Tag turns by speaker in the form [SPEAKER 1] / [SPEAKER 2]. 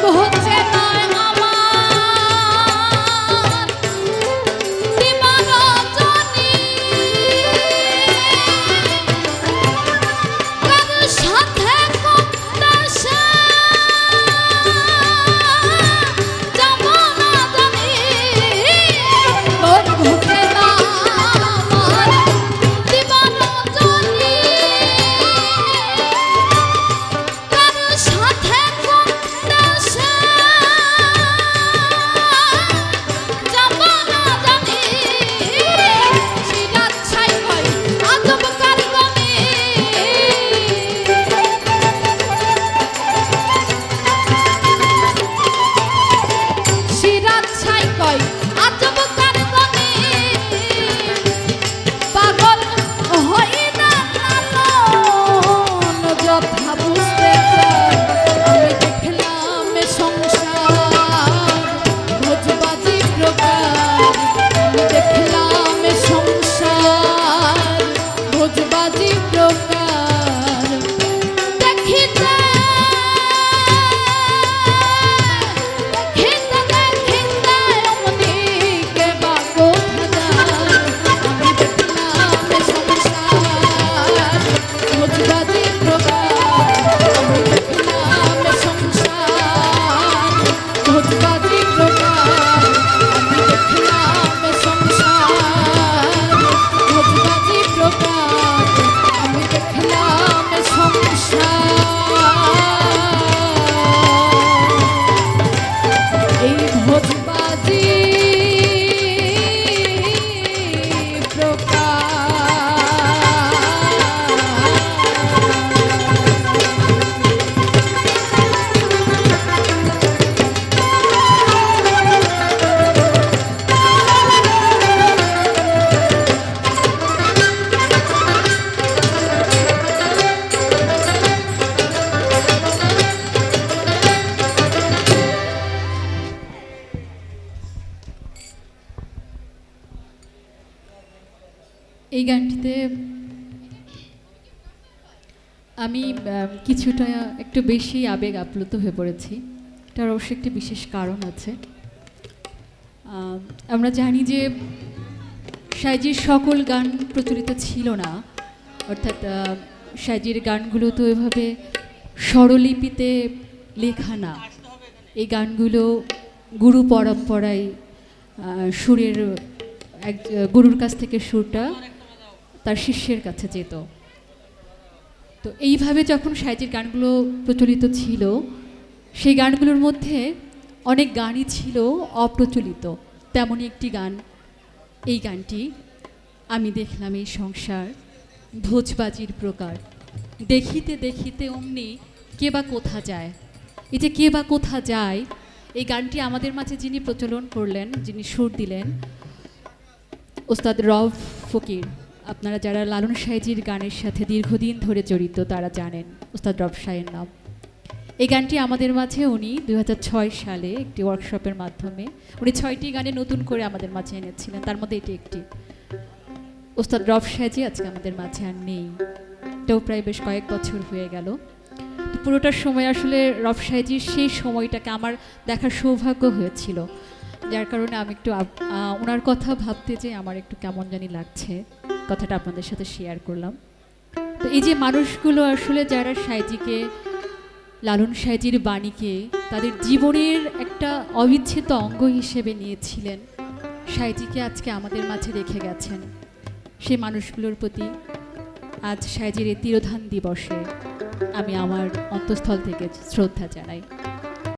[SPEAKER 1] @웃 এই
[SPEAKER 2] গানটিতে আমি কিছুটা একটু বেশি আবেগ আপ্লুত হয়ে পড়েছি। এটার অবশ্যই একটি বিশেষ কারণ আছে। আমরা জানি যে সাইজির সকল গান প্রচলিত ছিল না। অর্থাৎ সাইজির গানগুলো তো এভাবে স্বরলিপিতে লেখা না। এই গানগুলো গুরু পরম্পরায় সুরের এক গুরুর কাছ থেকে সুরটা তার শিষ্যের কাছে যেত। তো এইভাবে যখন সাইজের গানগুলো প্রচলিত ছিল, সেই গানগুলোর মধ্যে অনেক গানই ছিল অপ্রচলিত। তেমনই একটি গান, এই গানটি আমি দেখলাম এই সংসার ভোজবাজির প্রকার। দেখিতে দেখিতে অমনি কে বা কোথা যায়? এই যে কে বা কোথা যায়, এই গানটি আমাদের মাঝে যিনি প্রচলন করলেন, যিনি সুর দিলেন, ওস্তাদ রব ফকির। আপনারা যারা লালন সাইজির গানের সাথে দীর্ঘদিন ধরে জড়িত, তারা জানেন ওস্তাদ রব সাহের নাম। এই গানটি আমাদের মাঝে উনি দুই হাজার ছয় সালে একটি ওয়ার্কশপের মাধ্যমে উনি ছয়টি গানে নতুন করে আমাদের মাঝে এনেছিলেন। তার মধ্যে এটি একটি। ওস্তাদ রব সাহেজি আজকে আমাদের মাঝে আর নেই। এটাও প্রায় বেশ কয়েক বছর হয়ে গেল। পুরোটার সময় আসলে রব সাহেজির সেই সময়টাকে আমার দেখার সৌভাগ্য হয়েছিল। যার কারণে আমি একটু ওনার কথা ভাবতে যে আমার একটু কেমন জানি লাগছে। কথাটা আপনাদের সাথে শেয়ার করলাম। তো এই যে মানুষগুলো আসলে যারা সাইজিকে, লালন সাইজির বাণীকে তাদের জীবনের একটা অবিচ্ছেদ্য অঙ্গ হিসেবে নিয়েছিলেন, সাইজিকে আজকে আমাদের মাঝে রেখে গেছেন। সেই মানুষগুলোর প্রতি আজ সাইজির তিরোধান দিবসে আমি আমার অন্তঃস্থল থেকে শ্রদ্ধা জানাই।